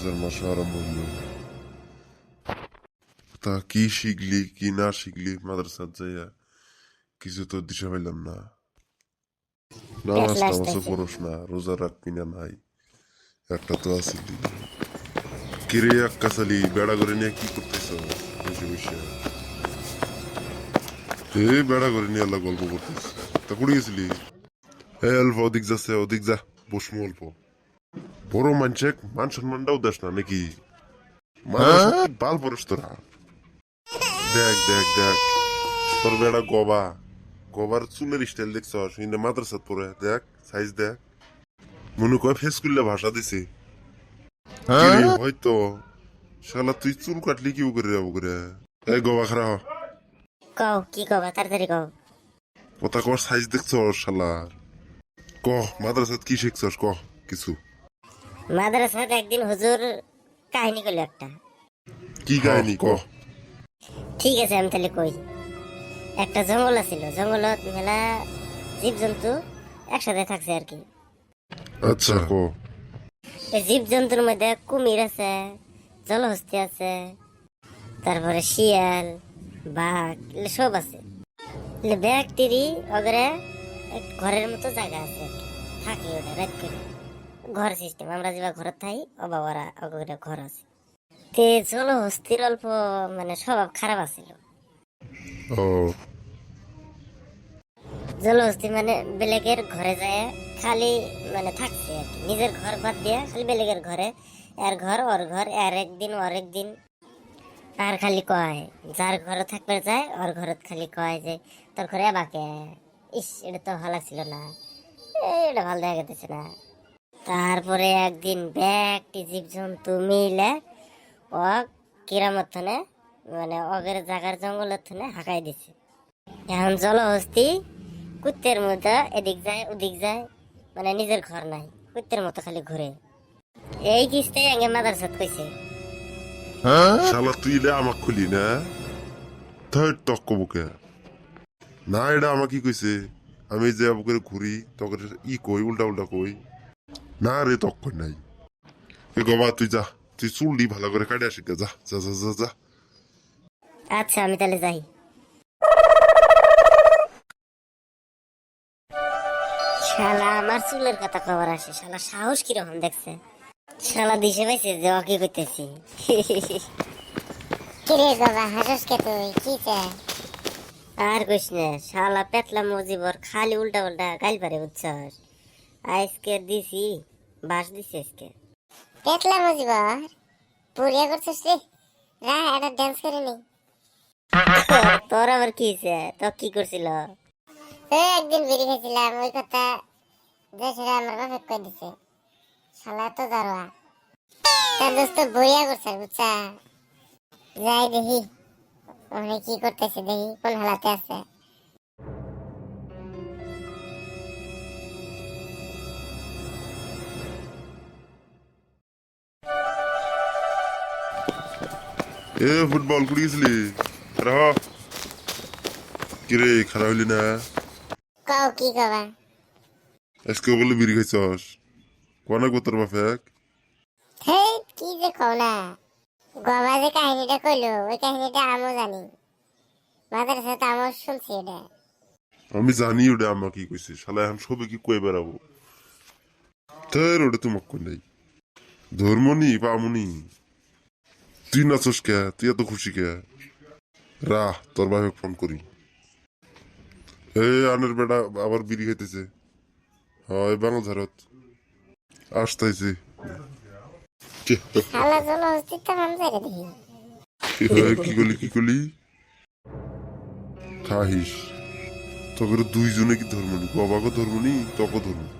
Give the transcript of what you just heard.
রোজার মাস আরম্ভ হলো তা কি শিখলি কি না শিখলি মাদ্রাসার যাইয়া কিছু তো দিশা পাইলাম না নামাজ টামাজও আছে। না রোজা রাখবি না নাই একটা তো আসিলি কিরে আক্কা সালি বেড়া করে নিয়ে কি করতেছ বসে বসে এ বেড়া করে নিয়ে আল্লাহ গল্প করতেছ তা কুড়ি গেছিলি এই অল্প ওদিক যাচ্ছে ওদিক যা বসমু অল্প বড় মানুষে মান সম্মানটাও দেশ না নাকি বাল পরস তোরা দেখ দেখ দেখ তোর বেড়া গবা গবার চুলের স্টাইল দেখছ মাদ্রাসাত পরে দেখ সাইজ দেখ মনে কয় ফেস করলে ভাষা দিছে হয়তো শালা তুই চুল কাটলি কি করে যাব করে এই গবা খারা। কও কি কবা তাড়াতাড়ি কও কথা কর সাইজ দেখছ শালা ক মাদ্রাসাত কি শিখছস ক কিছু মাদ্রাসাতে একদিন হুজুর কাহিনী করল একটা। কি কাহিনী? ক। ঠিক আছে আমি তাহলে কই। একটা জঙ্গল আছিল জঙ্গলত মেলা জীবজন্তু একসাথে থাকছে আর কি। আচ্ছা ক। এই জীব জন্তুর মধ্যে কুমির আছে জলহস্তি আছে তারপরে শিয়াল বাঘ এগুলো সব আছে। ব্যক্তিরই অগরে এক ঘরের মতো জায়গা আছে আর কি থাকি ওটা রাত করে। ঘর সিস্টেম আমরা যেবা ঘর থাই ও বাবারা অগরে ঘর আছে। তে জলহস্তির অল্প মানে স্বভাব খারাপ আছিল ও। জলহস্তি মানে বেলেগের ঘরে যায় খালি মানে থাকছে আর কি। নিজের ঘর বাদ দিয়ে খালি বেলেগের ঘরে এর ঘর ওর ঘর এর একদিন ওর একদিন। আর খালি কয় যার ঘরে থাকবে যায় ওর ঘরে খালি কয় যে তোর ঘরে বাকে ইস এটা তো ভালো ছিল না। এটা ভালো দেখা গেছে না। তারপরে একদিন ব্যাগটি জীবজন্তু মিলে ও কিরামত থনে মানে অগের জাগার জঙ্গলের থনে হাঁকাই দিছে। এখন জলহস্তি কুত্তের মতো এদিক যায়, ওদিক যায় মানে নিজের ঘর নাই, কুত্তের মতো খালি ঘুরে। এই কিস্তে আগে মাদারসাত কইছে। শালা, তুই এলে আমাক খুলি না? থার্ড তক বুকে না, এটা আমাকে কইছে, আমি যে বুকে ঘুরি তখন ই কই উল্টা উল্টা কই? না রে তক কই নাই। এ গবা তুই যা তুই চুলডি ভালো করে কাটে আসি যা যা যা যা যা। আচ্ছা আমি তাহলে যাই। শালা আমার চুলের কথা খবর আসে শালা সাহস কীরকম দেখছে? শালা দিশে পাইছে যে অকি করতেছি কিরে বাবা হাসস কে তুই? কি চাই আর কইস না শালা পেতলা মজিবর খালি উল্টা উল্টা গাইল পারে বুঝছস? আজকে দিছি বাস দিছি আজকে। পেতলা মজিবর পুরিয়া করছিস রে। রা একটা ডান্স করে নি। তোর আবার কি হয়েছে? তো কি করছিল? ওই একদিন বিড়ি খেয়েছিলাম ওই কথা যে সেটা আমার বাপে কই দিছে? শালা তো দারোয়া। তার দোস্ত বইয়া করছে বুঝছা? যাই দেখি ওখানে কি করতেছে দেখি কোন হালাতে আছে? এ ফুটবল কুড়ি গেছিলি হ। কিরে খারাপ হইলি না? কও কি কবা? আজকে বলে বিড়ি খাইছস। কোনা গোতর বাপেক? হেই কি যে কও না? গবা যে কাহিনীটা কইলো ওই কাহিনীটা আমিও জানি। মাদ্রাসাতে তো আমিও শুনছি এটা আমি জানি ওটা আমা কি কইছে শালা এখন সবে কি কই বেড়াবো তার ওটা তোমাক কই নাই। ধর্মনি পামুনি তুই নাচস কে তুই এত খুশি কে রাহ তোর বাপে ফোন করি এ আনের বেটা আবার বিড়ি খাইতেছে হয় বাংলা ঝাড়ত আসতেছে কি করলি কি করলি খাহিস তোকে দুইজনে কি ধর্মনি বাবাকে ধর্মনি তোকে ধর্ম